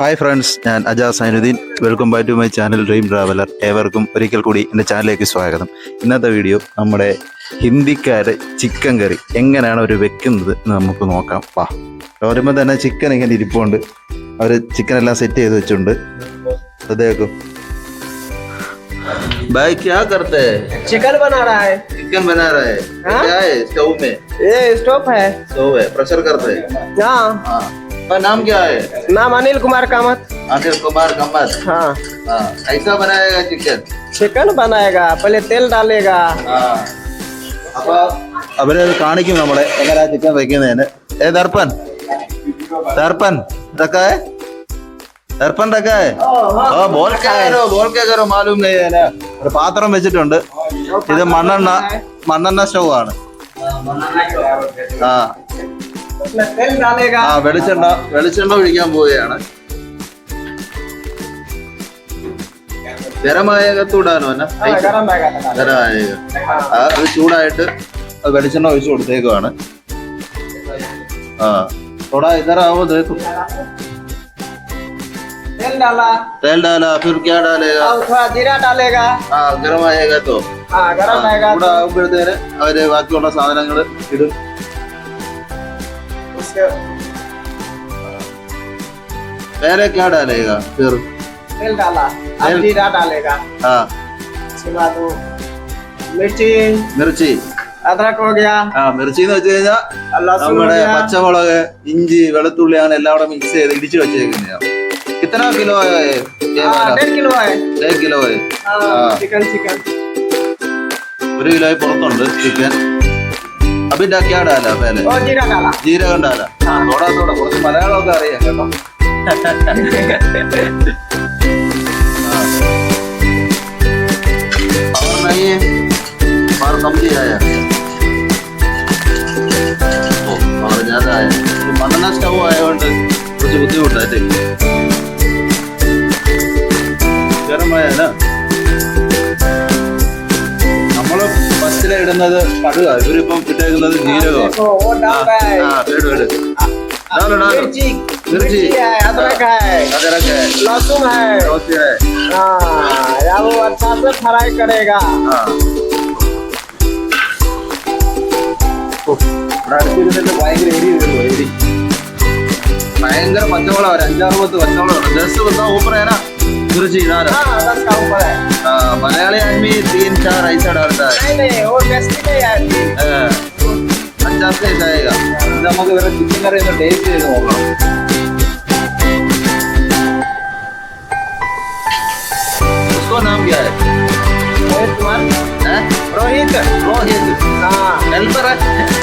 Hi friends ഞാൻ Ajas Zainuddin welcome back to my channel dream traveller ഏവർക്കും ഒരിക്കൽ കൂടി എൻ്റെ ചാനലിലേക്ക് സ്വാഗതം ഇന്നത്തെ വീഡിയോ നമ്മുടെ ഹിന്ദിക്കാര് ചിക്കൻ കറി എങ്ങനെയാണ് അവർ വെക്കുന്നത് എന്ന് നമുക്ക് നോക്കാം വാ വരുമ്പോൾ തന്നെ ചിക്കൻ ഇങ്ങനെ ഇരിപ്പുണ്ട് അവർ ചിക്കൻ എല്ലാം സെറ്റ് ചെയ്ത് വെച്ചിട്ടുണ്ട് അതേക്കും भाई क्या करते हैं चिकन बना रहा है चिकन बना रहे हैं हाँ? क्या है स्टोव में ये स्टोव है स्टोव है प्रेशर करते हैं हाँ हाँ आपका नाम क्या है नाम अनिल कुमार कामत आखिर कुमार कमत हाँ हाँ कैसा बनाएगा चिकन चिकन बनाएगा पहले तेल डालेगा അപ്പൊ അവര് കാണിക്കും നമ്മളെ എങ്ങനെയാ ചിക്കൻ വെക്കുന്നതിന് ഏ ദർപ്പൻ ദർപ്പൻ ഇതൊക്കെ ദർപ്പൻ ഇതൊക്കെ ഓ ബോൾ കയറോ ബോൾ കയറോ മാലൂം നെയ്യാന് ഒരു പാത്രം വെച്ചിട്ടുണ്ട് ഇത് മണ്ണെണ്ണ മണ്ണെണ്ണ സ്റ്റൗ ആണ് ആ उसमें तेल डालेगा ആ വെളിച്ചെണ്ണ വെളിച്ചെണ്ണ ഒഴിക്കാൻ പോവുകയാണ്. ഗരമായ തൂടാനോ ഗരമായ അത് ചൂടായിട്ട് വെളിച്ചെണ്ണ ഒഴിച്ചു കൊടുത്തേക്കുവാണ്. ആ തൊടാ ഇതറാവോ തേക്കും देखो तेल डाला तेल डाला फिर क्या डालेगा थोड़ा जीरा डालेगा हाँ गर्म അവർ ബാക്കിയുള്ള സാധനങ്ങൾ ഇടും. उसके വേറെ क्या डालेगा फिर तेल डाला अब तेल- जीरा डालेगा ആ उसके बाद वो मिर्ची മിർച്ചി अदरक हो गया ആ മിർച്ചി എന്ന് വെച്ച് കഴിഞ്ഞാൽ और लहसुन हो നമ്മുടെ गया പച്ചമുളക് ഇഞ്ചി വെളുത്തുള്ളി അങ്ങനെ എല്ലാം കൂടെ മിക്സ് ചെയ്ത് ഇടിച്ചു വെച്ചേക്കുന്നതാണ് കിത്തന കിലോ हाँ, डेढ़ किलो है കിലോ हाँ, हाँ। चिकन चिकन ഒരു കിലോ പുറത്തുണ്ട് ചിക്കൻ അപ്പൊ ഇതാ ക്യാ ഡാല പേലെ और जीरा डाला ജീരകം ഡാല തോടാ തോടാ കുറച്ച് മലയാളമൊക്കെ അറിയാം കേട്ടോ और नहीं है और कम भी आया ഓ और ज्यादा आया ഇത് മണ്ണെണ്ണ സ്റ്റൗ ആയതുകൊണ്ട് കുറച്ച് ബുദ്ധിമുട്ടായിട്ട് ഗരമായ നമ്മള് है अदरक है अदरक है लहसुन है रोटी है हाँ या वो अच्छा से फ्राई करेगा ആ ഓ, ഇവിടെ അടുത്തിരുന്നിട്ട് ഭയങ്കര എരി വരുന്നു എരി ഭയങ്കര പച്ചമുളക് ഒരു അഞ്ചാറ് പത്ത് പച്ചമുളക് ജസ്റ്റ് വന്നാ ऊपर है ना मिर्ची डाला हाँ दस का ऊपर है हाँ, मलयाली आदमी तीन चार ऐसा डालता है नहीं नहीं वो टेस्टी नहीं है हाँ, अचार से ऐसा आएगा ഇത് നമുക്ക് ഇവരുടെ ചിക്കൻ കറി ഒന്ന് ടേസ്റ്റ് ചെയ്ത് നോക്കണം उसको नाम क्या है रोहित कुमार हैं? रोहित रोहित हाँ हेल्पर है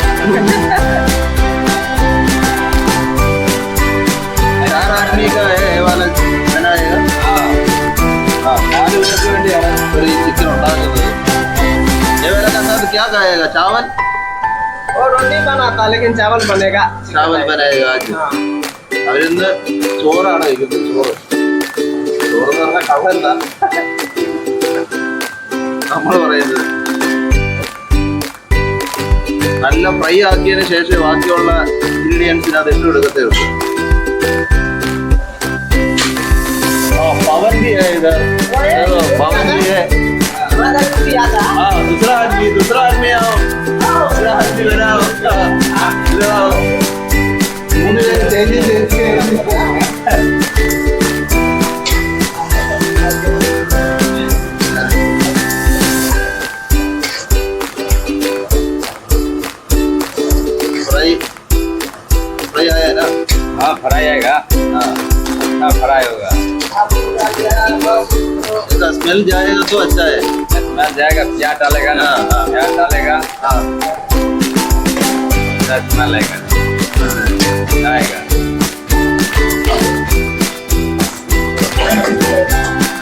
क्या खाएगा चावल वो रोटी बनाता लेकिन चावल बनेगा चावल बनाएगा आज हाँ അവരിന്ന് ചോറാണ് കഴിക്കുന്നത് ചോറ് ചോറ് എന്ന് പറഞ്ഞാൽ കവല്ല നമ്മൾ പറയുന്നത് നല്ല ഫ്രൈ ആക്കിയതിന് ശേഷം ബാക്കിയുള്ള ഇൻഗ്രീഡിയൻസിന് അത് ഇട്ട് കൊടുക്കത്തേ ഉള്ളൂ ആ पवन भी है Ah, susulaan niyo, susulaan niyo. Oh. Susulaan niyo oh. daw. Ah, Hello. Oh. Muna lang, Jenny, Jenny. इसमें जाएगा प्याज डालेगा ना हाँ, हाँ। प्याज डालेगा हाँ स्मेल आएगा आएगा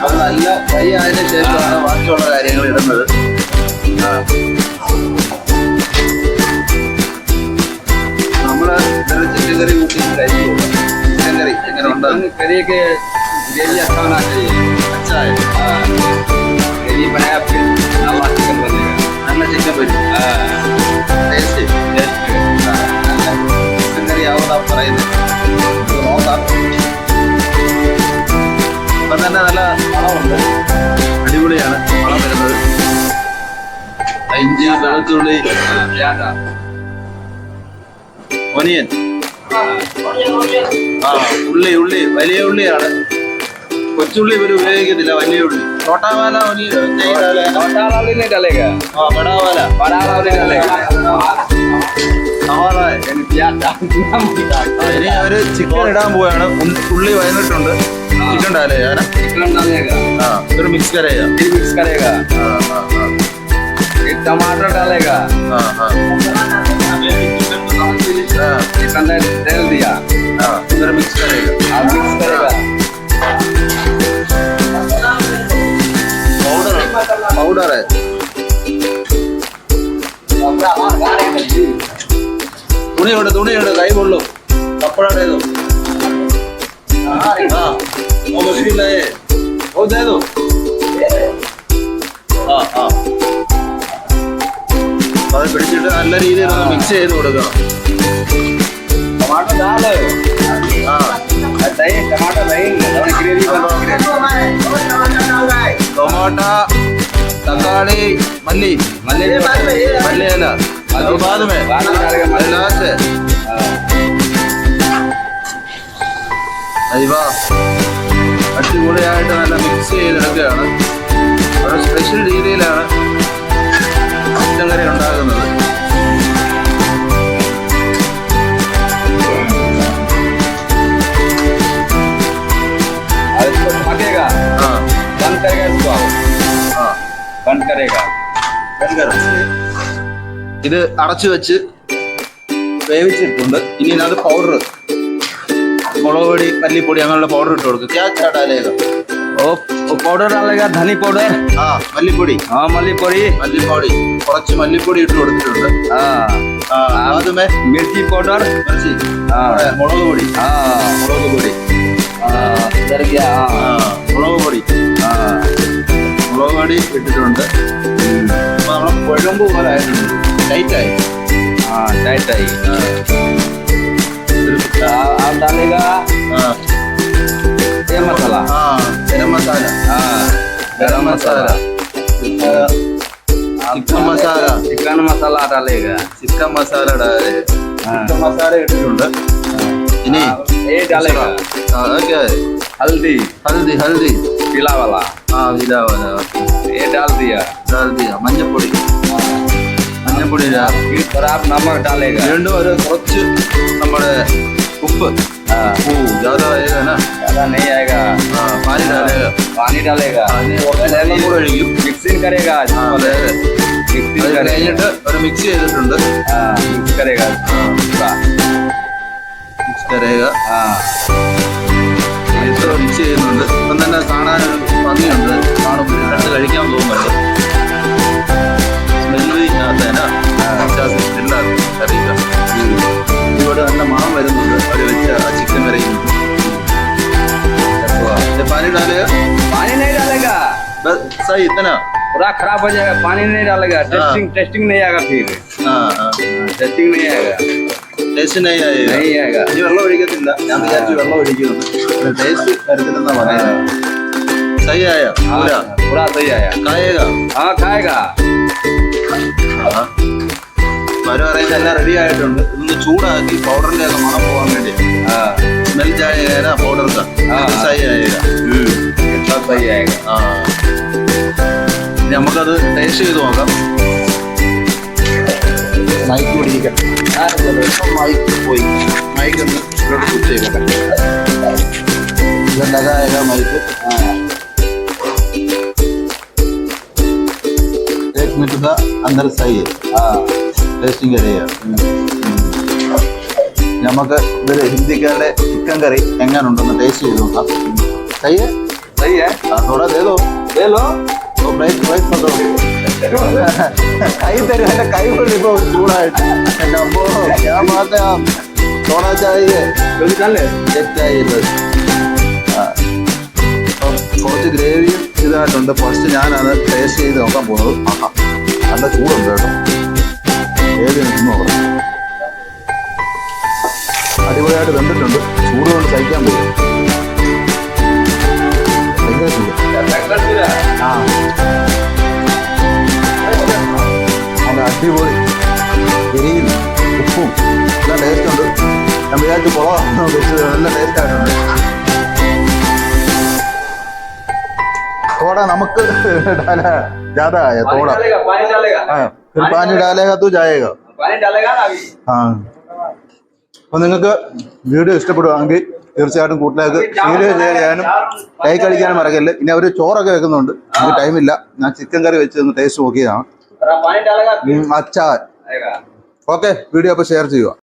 അത് നല്ല ഫ്രൈ ആയതിനു ശേഷമാണ് ബാക്കിയുള്ള കാര്യങ്ങൾ ഇടുന്നത് ആ. നമ്മള് ഇന്നലെ ചിക്കൻ കറി കൂട്ടി കഴിച്ചു ചിക്കൻ കറി എങ്ങനെ ഉണ്ടാകും करिए कि ग्रेवी अच्छा பண்ண அப்படின்னு நல்லா சிக்கன் பண்ணுங்க நல்ல சிக்கன் போயிடுச்சு டேஸ்ட்டு டேஸ்ட்டு சிக்கன் எவ்வளோ பறையுது நோக்கா இப்போ തന്നെ നല്ല മണമുണ്ട് അടിപൊളിയാണ് മണം വരുന്നത് ഇഞ്ചി വെളുത്തുള്ളി വേണ്ട ഒനിയൻ ആ ഉള്ളി ഉള്ളി വലിയ ഉള്ളിയാണ് കൊച്ചുള്ളി ഇവർ ഉപയോഗിക്കത്തില്ല വലിയ ഉള്ളി തോട്ടാവാല onion Total lalu ini dalega. ആ ബടാവാല Pada lalu ini dalega. സവാള Ini biasa. ആ, ഇനി അവര് ചിക്കൻ ഇടാൻ പോവാണ് ഉ- ഉള്ളി വയന്നിട്ടുണ്ട് ചിക്കൻ ഇടാല്ലേ ഞാൻ Iklan dalega. ആ ഒരു മിക്സ് കരയാ Ini mix करेगा. ആ ആ ആ Ini टमाटर डालेगा. ആ ആ തുണിയുണ്ട് തുണിയുണ്ട് കൈ കൊള്ളും. കപ്പഴാടേതു ആ ഓ മുസ്ലിമേ. ഓ ആ ആ. അത് പിടിച്ചിട്ട് നല്ല രീതിയിൽ ഒന്ന് മിക്സ് ചെയ്ത് കൊടുക്കണം. ടമാട്ടോ ദാലോ ആ ദൈ ടമാട്ടോ ദൈ ഗ്രേവി ടൊമാട്ട തക്കാളി മല്ലി. മല്ലി മല്ലിയില അത് ബാദമേ बाद में डालेगा അത് ലാസ്റ്റ് അയ്യവാ അടിപൊളിയായിട്ട് നല്ല മിക്സ് ചെയ്തെടുക്കുകയാണ് ഒരു സ്പെഷ്യൽ രീതിയിലാണ് ചിക്കൻ കറി ഉണ്ടാകുന്നത് ഇത് അടച്ചു വെച്ച് വേവിച്ചിട്ടുണ്ട്. ഇനി ഇതിനകത്ത് പൗഡർ മുളക് പൊടി മല്ലിപ്പൊടി അങ്ങനെയുള്ള പൗഡർ ഇട്ട് കൊടുക്കും. ക്യാ ചാടാലേക ഓ പൗഡർ ആളേക ധനി പൗഡർ ആ മല്ലിപ്പൊടി. ആ മല്ലിപ്പൊടി. മല്ലിപ്പൊടി. കുറച്ച് മല്ലിപ്പൊടി ഇട്ട് കൊടുത്തിട്ടുണ്ട്. ആ ആദ്യമേ മിർച്ചി പൗഡർ മിർച്ചി ആ മുളക് പൊടി. ആ മുളക് പൊടി. ആ മുളക് പൊടി. ആ. മുളക് പൊടി ഇട്ടിട്ടുണ്ട്. നമ്മൾ കുഴമ്പ് പോലെ ആയിട്ടുണ്ട്. ടൈറ്റായി हाँ टाइट आई आप डालेगा ആ ये मसाला ആ ഗരം മസാല हाँ गरम मसाला ചിക്കൻ മസാല चिकन मसाला डालेगा ചിക്കൻ മസാല ഇടാതെ हाँ ചിക്കൻ മസാല ഇട്ടിട്ടുണ്ട് ഇനി ये डालेगा ആ ഓക്കെ हल्दी ഹൽദി ഹൽദി पीला वाला ആ വിലാവല ये डाल दिया ഹൽദി മഞ്ഞപ്പൊടി മഞ്ഞപ്പൊടി ഒരു ആപ്പ് ഒരു കുറച്ച് നമ്മുടെ ഉപ്പ്. ഓ പാനി പാനി മിക്സ് ചെയ്തിട്ടുണ്ട്. മിക്സ് മിക്സ് ആ. ചെയ്യുന്നുണ്ട്. ഇപ്പം തന്നെ കാണാൻ ഭംഗിയുണ്ട്. കാണുമ്പോൾ രണ്ട് കഴിക്കാൻ തോന്നുന്നുണ്ട്. സഹി ഇത്തന पूरा खराब हो जाएगा पानी नहीं डालेगा टेस्टिंग टेस्टिंग नहीं आएगा फिर ആ ആ टेस्टिंग नहीं आएगा ടേസ്റ്റ് നെയ് नहीं आएगा ഇനി വെള്ളം ഒഴിക്കത്തില്ല ഞാൻ വിചാരിച്ചു വെള്ളം ഒഴിക്കുന്നു ടേസ്റ്റ് വരത്തില്ലെന്നാ പറയുന്നത് സഹി ആയ പൂര हाँ, पूरा सही आया കായേക हाँ खाएगा മരം പറയുന്നത് എല്ലാം റെഡി ആയിട്ടുണ്ട് ഇതൊന്ന് ചൂടാക്കി പൗഡറിന്റെ ഒക്കെ മണം പോകാൻ വേണ്ടി हाँ സ്മെൽ ചായ പൗഡർ ആ. സഹി ആയേക सब सही आएगा ആ ഇനി നമുക്കത് ടേസ്റ്റ് ചെയ്ത് നോക്കാം. മൈക്ക് പിടിക്കാം മൈക്ക് പോയി മൈക്ക് ഒന്ന് ഇവിടെ കുത്തി ചെയ്തേക്കാം ഇതെന്താ? മൈക്ക് ടേക്ക് മീറ്റ് ദ അന്തർ സൈ ആ. ടേസ്റ്റിംഗ് കറിയാണ് നമുക്ക് ഇതൊരു ഹിന്ദിക്കാരുടെ ചിക്കൻ കറി എങ്ങനെയുണ്ടെന്ന് ടേസ്റ്റ് ചെയ്ത് നോക്കാം. സയ്യേ സയ്യേ അതോടെ ദേലോ ദേലോ കൈ തരും എന്റെ കൈ കൊണ്ട് ചൂടായിട്ട് എന്റെ അമ്മോ ഞാൻ മാത്രം കുറച്ച് ഗ്രേവിയും ഇതായിട്ടുണ്ട് ഫസ്റ്റ് ഞാനത് ടേസ്റ്റ് ചെയ്ത് നോക്കാൻ പോകുന്നത് നല്ല ചൂടുണ്ട് കേട്ടോ ഗ്രേവി നോക്കണം അടിപൊളിയായിട്ട് വെന്തിട്ടുണ്ട്. ചൂട് കൊണ്ട് കഴിക്കാൻ പോകും വെച്ച് നല്ല ടേസ്റ്റ് ആയിട്ടുണ്ട് തോട നമുക്ക് डाला ज्यादा है पानी थोड़ा डालेगा पानी डालेगा हाँ फिर पानी डालेगा तो जाएगा पानी डालेगा ना अभी ആ അപ്പൊ നിങ്ങൾക്ക് വീഡിയോ ഇഷ്ടപ്പെടുവാണെങ്കിൽ തീർച്ചയായിട്ടും കൂട്ടിലേക്ക് വീഡിയോ ചെയ്യാനും ലൈക്ക് അടിക്കാനും മറക്കല്ലേ ഇനി അവർ ചോറൊക്കെ വെക്കുന്നുണ്ട് എനിക്ക് ടൈമില്ല ഞാൻ ചിക്കൻ കറി വെച്ച് ഒന്ന് ടേസ്റ്റ് നോക്കിയതാണ് अरे पानी डालेगा फिर ഉം, അച്ചാ आएगा ഓക്കെ വീഡിയോ അപ്പോൾ ഷെയർ ചെയ്യുക